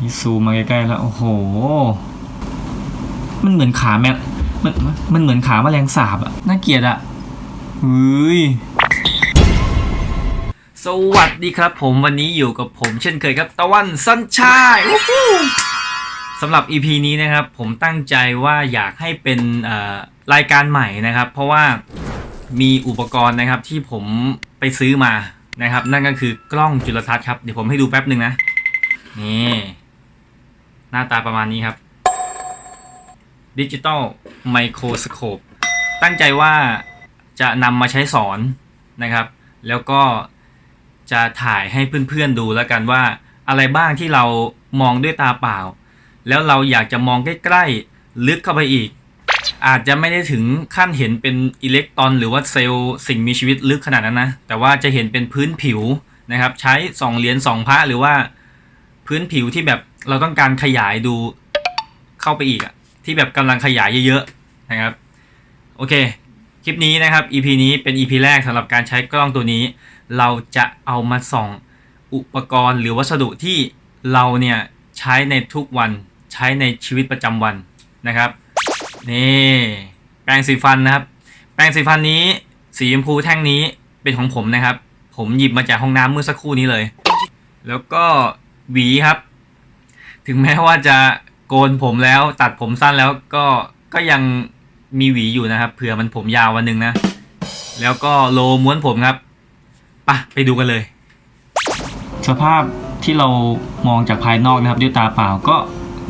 นี่ซูมมาใกล้ๆแล้วโอ้โห มันเหมือนขาแมมันมันเหมือนขาแมลงสาบอะน่าเกลียดอะเฮ้ยสวัสดีครับ ผมวันนี้อยู่กับผมเช่นเคยครับตะวันสัญชัยวู้ฮู้สำหรับ EP นี้นะครับ ผมตั้งใจว่าอยากให้เป็นรายการใหม่นะครับ เพราะว่ามีอุปกรณ์นะครับที่ผมไปซื้อมานะครับ นั่นก็คือกล้องจุลทรรศน์ครับ เดี๋ยวผมให้ดูแป๊บหนึ่งนะ นี่ หน้าตาประมาณนี้ครับดิจิตอลไมโครสโคปตั้งใจว่าจะนำมาใช้สอนนะครับ แล้วก็จะถ่ายให้เพื่อนๆดูแล้วกันว่า อะไรบ้างที่เรามองด้วยตาเปล่า แล้วเราอยากจะมองใกล้ๆลึกเข้าไปอีก อาจจะไม่ได้ถึงขั้นเห็นเป็นอิเล็กตรอน หรือว่าเซลล์สิ่งมีชีวิตลึกขนาดนั้นนะ แต่ว่าจะเห็นเป็นพื้นผิวนะครับ ใช้สองเหรียญสองพระหรือว่าพื้นผิวที่แบบ เราต้องการขยายดูเข้าไปอีกอะที่แบบกำลังขยายเยอะๆนะครับ โอเค คลิปนี้นะครับ EP นี้เป็น EP แรกสำหรับการใช้กล้องตัวนี้ เราจะเอามาส่องอุปกรณ์หรือวัสดุที่เราเนี่ยใช้ในทุกวันใช้ในชีวิตประจำวันนะครับนี่แปรงสีฟันนะครับ แปรงสีฟันนี้สีชมพูแท่งนี้เป็นของผมนะครับ ผมหยิบมาจากห้องน้ำเมื่อสักครู่นี้เลย แล้วก็หวีครับ ถึงแม้ว่าจะโกนผมแล้วตัดผมสั้นแล้วก็ก็ยังมีหวีอยู่นะครับ เผื่อมันผมยาววันหนึ่งนะ แล้วก็โลม้วนผมครับปะไปดูกันเลย สภาพที่เรามองจากภายนอกนะครับ ด้วยตาเปล่าก็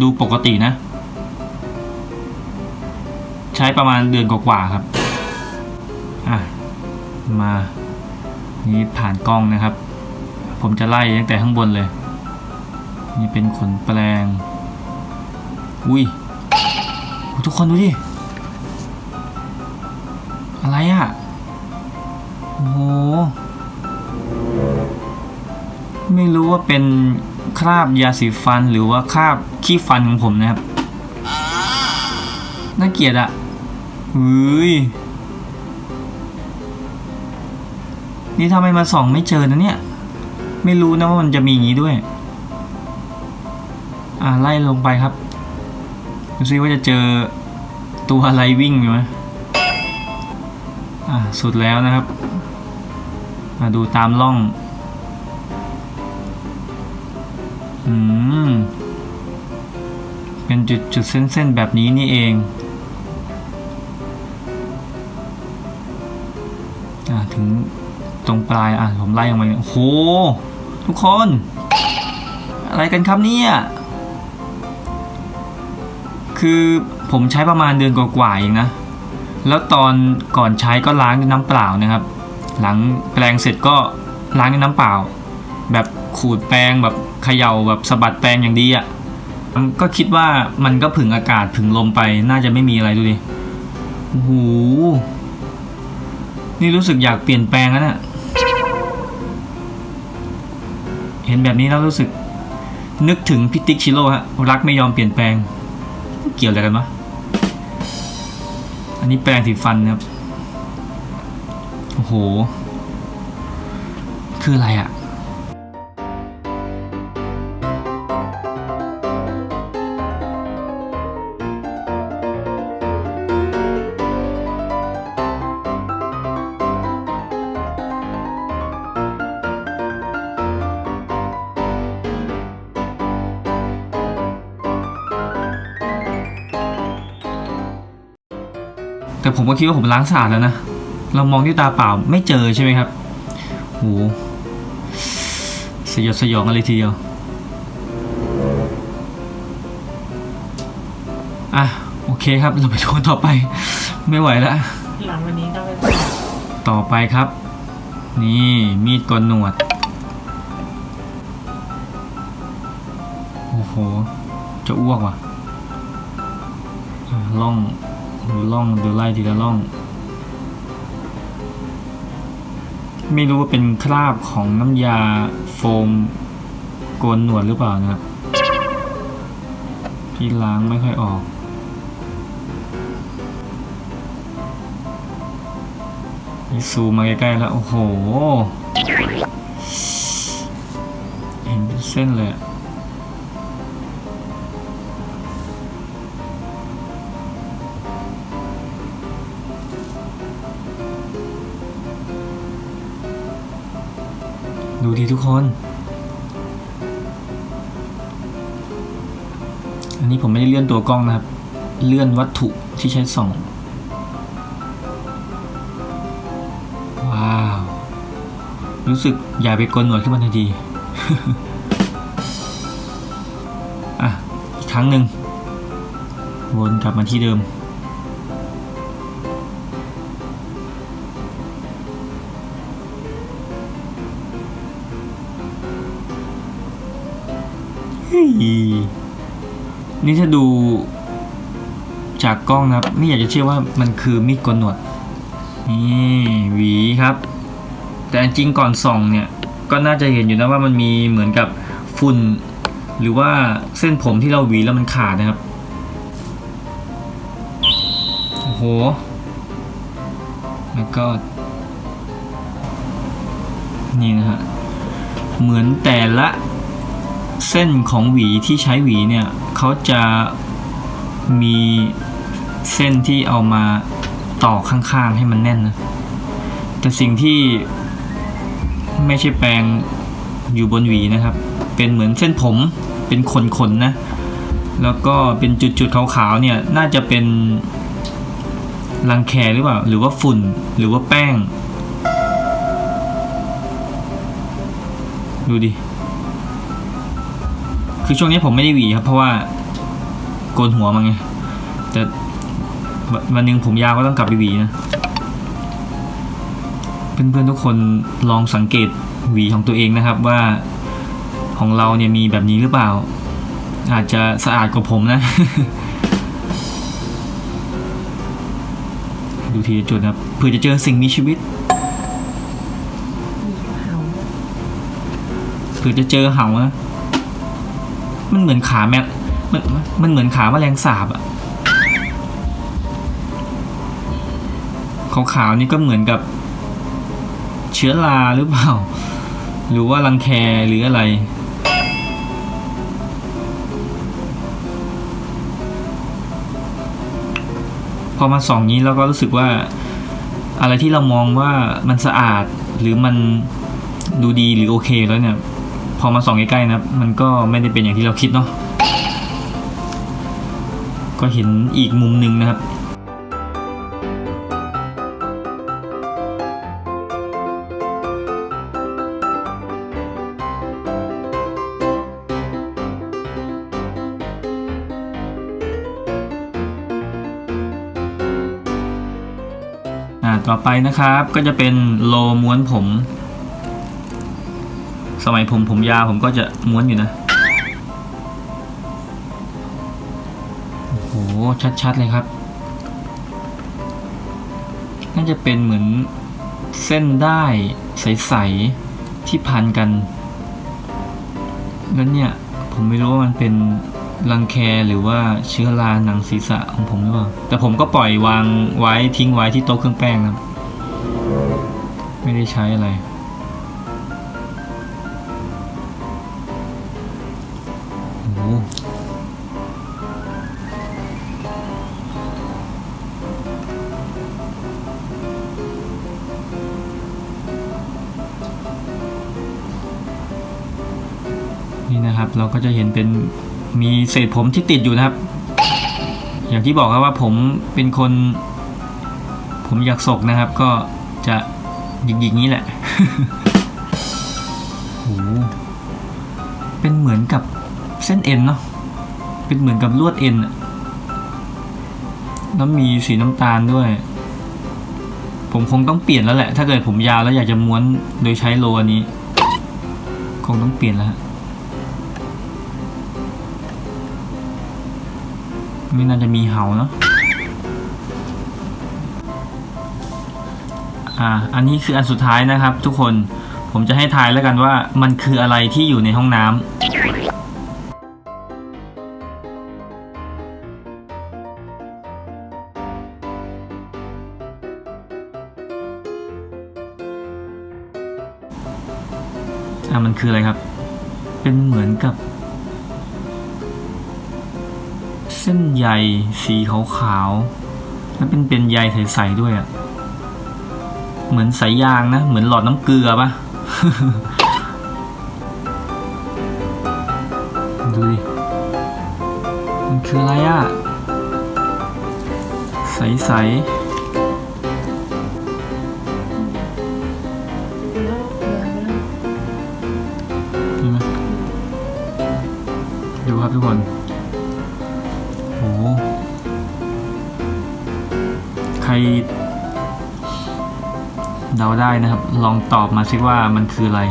ดูปกตินะ ใช้ประมาณเดือนกว่าๆครับอะมา นี่ผ่านกล้องนะครับ ผมจะไล่ตั้งแต่ข้างบนเลย นี่เป็นขนแปลง อุ้ย ทุกคนดูดิ อะไรอะ่ะ โอ้โห ไม่รู้ว่าเป็นคราบยาสีฟันหรือว่าคราบขี้ฟันของผมนะครับ น่าเกลียดอะเฮ้ยนี่ทำไมมาส่องไม่เจอนะเนี่ย ไม่รู้นะว่ามันจะมีอย่างนี้ด้วย อ่าไล่ลงไปครับดูซิว่าจะเจอตัวอะไรวิ่งอยู่ไหมอ่าสุดแล้วนะครับมาดูตามล่อง อืม เป็นจุดจุดเส้นๆ แบบนี้นี่เองอ่าถึงตรงปลายอะผมไล่ลงไปโอ้โห ทุกคน อะไรกันครับเนี่ย คือผมใช้ประมาณเดือนกว่าๆเองนะ แล้วตอนก่อนใช้ก็ล้างด้วยน้ำเปล่านะครับ หลังแปรงเสร็จก็ล้างด้วยน้ำเปล่า แบบขูดแปรงแบบเขย่าแบบสะบัดแปรงอย่างดีอะ่ะก็คิดว่ามันก็ผึ่งอากาศผึ่งลมไปน่าจะไม่มีอะไรดูดิโอ้โหนี่รู้สึกอยากเปลี่ยนแปลงแล้วนะ่ะเห็นแบบนี้แล้วรู้สึก นึกถึงพิติกชิโร่ฮะรักไม่ยอมเปลี่ยนแปลง เกี่ยวอะไรกันวะ อันนี้แปรงสีฟันนะครับ โอ้โห คืออะไรอะ่ะ ผมก็คิดว่าผมล้างสะอาดแล้วนะ เรามองด้วยตาเปล่าไม่เจอใช่ไหมครับโหสยดสยองกันเลยทีเดียวอะโอเคครับเราไปดูกันต่อไป ไม่ไหวแล้วหลังวันนี้ต้องไปต่อไปครับ นี่มีดกลหนวด โอ้โห จะอ้วกว่ะอะล่อง ดูล่องดูไล่ทีละล่อง ไม่รู้ว่าเป็นคราบของน้ำยาโฟมโกนหนวดหรือเปล่านะครับที่ล้างไม่ค่อยออกนี่ซูมมาใกล้ๆแล้ว โอ้โห เห็นเป็นเส้นเลยอะ ดูดีทุกคน อันนี้ผมไม่ได้เลื่อนตัวกล้องนะครับ เลื่อนวัตถุที่ใช้ส่อง ว้าว รู้สึกอยากไปกนหนวดขึ้นมาทันทีอะ อีกครั้งหนึ่งวนกลับมาที่เดิม ยนี่ถ้าดูจากกล้องนะครับ ไม่อยากจะเชื่อว่ามันคือมีดโกนหนวด นี่หวีครับ แต่จริงก่อนส่องเนี่ย ก็น่าจะเห็นอยู่นะว่ามันมีเหมือนกับฝุ่น หรือว่าเส้นผมที่เราหวีแล้วมันขาดนะครับ โอ้โหแล้วก็ นี่นะฮะ เหมือนแต่ละ เส้นของหวีที่ใช้หวีเนี่ยเขาจะมีเส้นที่เอามาต่อข้างๆให้มันแน่นนะแต่สิ่งที่ไม่ใช่แปรงอยู่บนหวีนะครับ เป็นเหมือนเส้นผมเป็นขนๆนะ แล้วก็เป็นจุดๆขาวๆเนี่ยน่าจะเป็นรังแคหรือเปล่า หรือว่าฝุ่นหรือว่าแป้ง ดูดิ คือช่วงนี้ผมไม่ได้หวีครับ เพราะว่าโกนหัวมาไงแต่วันวันหนึ่งผมยาวก็ต้องกลับไปหวีนะเพื่อนๆทุกคนลองสังเกตหวีของตัวเองนะครับว่าของเราเนี่ยมีแบบนี้หรือเปล่า อาจจะสะอาดกว่าผมนะ ดูทีละจุดนะครับเพื่อจะเจอสิ่งมีชีวิตเผื่อจะเจอเห่านะ มันเหมือนขาแมวมันมันเหมือนขาแมลงสาบอะขาวๆนี่ก็เหมือนกับ เชื้อราหรือเปล่า หรือว่ารังแคหรืออะไรพอมาส่องนี้เราก็รู้สึกว่าอะไรที่เรามองว่ามันสะอาดหรือมันดูดีหรือโอเคแล้วเนี่ย พอมาส่องใกล้ๆนะครับมันก็ไม่ได้เป็นอย่างที่เราคิดเนาะก็เห็นอีกมุมหนึ่งนะครับอ่าต่อไปนะครับก็จะเป็นโลม้วนผม สมัยผมผมยาวผมก็จะม้วนอยู่นะ โอ้โห ชัด ๆ เลยครับ น่าจะเป็นเหมือนเส้นได้ใส ๆ ที่พันกัน แล้วเนี่ย ผมไม่รู้ว่ามันเป็นรังแคหรือว่าเชื้อราหนังศีรษะของผมหรือเปล่า แต่ผมก็ปล่อยวางไว้ทิ้งไว้ที่โต๊ะเครื่องแป้งนะครับไม่ได้ใช้อะไร นี่นะครับ เราก็จะเห็นเป็นมีเศษผมที่ติดอยู่นะครับ อย่างที่บอกครับว่าผมเป็นคน ผมอยากศกนะครับ ก็จะหยิกๆนี้แหละโอ้โหเป็นเหมือนกับเส้นเอ็นเนาะเป็นเหมือนกับลวดเอ็นอะแล้วมีสีน้ำตาลด้วย ผมคงต้องเปลี่ยนแล้วแหละ ถ้าเกิดผมยาวแล้วอยากจะม้วนโดยใช้โลอันนี้ คงต้องเปลี่ยนแล้ว ไม่น่าจะมีเห่าเนาะอ่า อันนี้คืออันสุดท้ายนะครับ ทุกคนผมจะให้ทายแล้วกันว่ามันคืออะไรที่อยู่ในห้องน้ำอ่ามันคืออะไรครับ เป็นเหมือนกับ เส้นใยสีขาวๆแล้วเป็นเป็นใยใสๆด้วยอะ่ะ เหมือนสายยางนะ เหมือนหลอดน้ำเกลือปะดูดิ มันคืออะไรอะ่ะ ใสๆดูครับทุกคน รเดาได้นะครับ ลองตอบมาสิว่ามันคืออะไร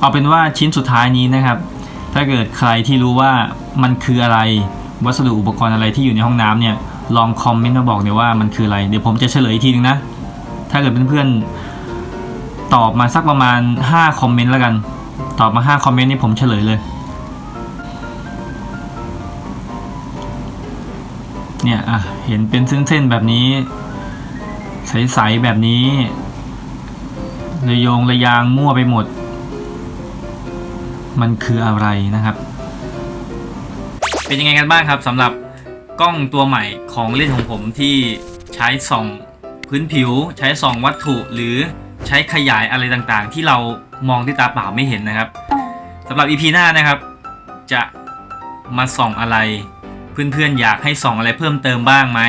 เอาเป็นว่าชิ้นสุดท้ายนี้นะครับ ถ้าเกิดใครที่รู้ว่ามันคืออะไร วัสดุอุปกรณ์อะไรที่อยู่ในห้องน้ำเนี่ย ลองคอมเมนต์มาบอกเดี๋ยวว่ามันคืออะไร เดี๋ยวผมจะเฉลยอีกทีนึงนะ ถ้าเกิดเพื่อนๆตอบมาสักประมาณ 5 คอมเมนต์แล้วกัน ตอบมา 5 คอมเมนต์นี่ผมเฉลยเลย เนี่ยอะเห็นเป็นเส้นๆแบบนี้ ใสๆแบบนี้ระยงระยางมั่วไปหมด มันคืออะไรนะครับ เป็นยังไงกันบ้างครับสำหรับกล้องตัวใหม่ของเล่นของผมที่ใช้ส่องพื้นผิว ใช้ส่องวัตถุหรือใช้ขยายอะไรต่างๆ ที่เรามองด้วยตาเปล่าไม่เห็นนะครับสำหรับ EP หน้านะครับ จะมาส่องอะไร เพื่อนๆอยากให้ส่องอะไรเพิ่มเติมบ้างไหม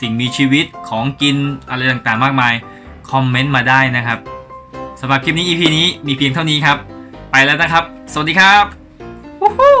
สิ่งมีชีวิตของกินอะไรต่างๆมากมาย คอมเมนต์มาได้นะครับสำหรับคลิปนี้ EP นี้มีเพียงเท่านี้ครับ ไปแล้วนะครับ สวัสดีครับ Woohoo!